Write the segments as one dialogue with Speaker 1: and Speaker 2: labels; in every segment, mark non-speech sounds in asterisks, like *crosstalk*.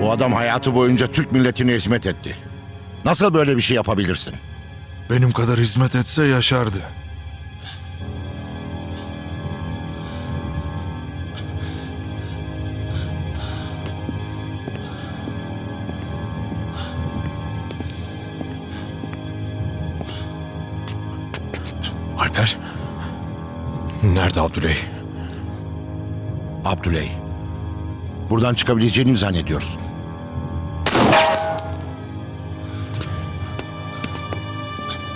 Speaker 1: Bu adam hayatı boyunca Türk milletine hizmet etti. Nasıl böyle bir şey yapabilirsin?
Speaker 2: Benim kadar hizmet etse yaşardı.
Speaker 3: Alper. Nerede Abdüley?
Speaker 1: Abdüley. Buradan çıkabileceğini mi zannediyorsun?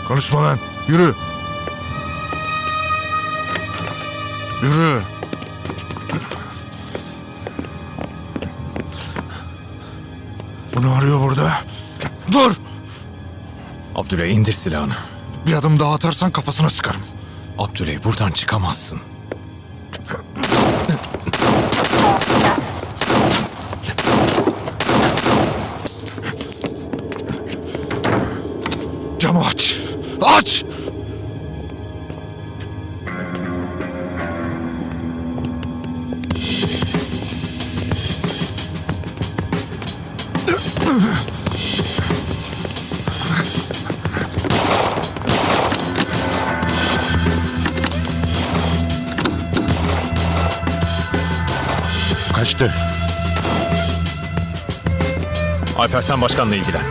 Speaker 2: Konuşma lan. Yürü. Yürü. Bunu arıyor burada. Dur.
Speaker 3: Abdüley indir silahını.
Speaker 2: Bir adım daha atarsan kafasına sıkarım.
Speaker 3: Abdüley buradan çıkamazsın. *laughs*
Speaker 2: Camı aç. Aç.
Speaker 1: Kaçtı.
Speaker 3: Alper sen başkanla ilgilen.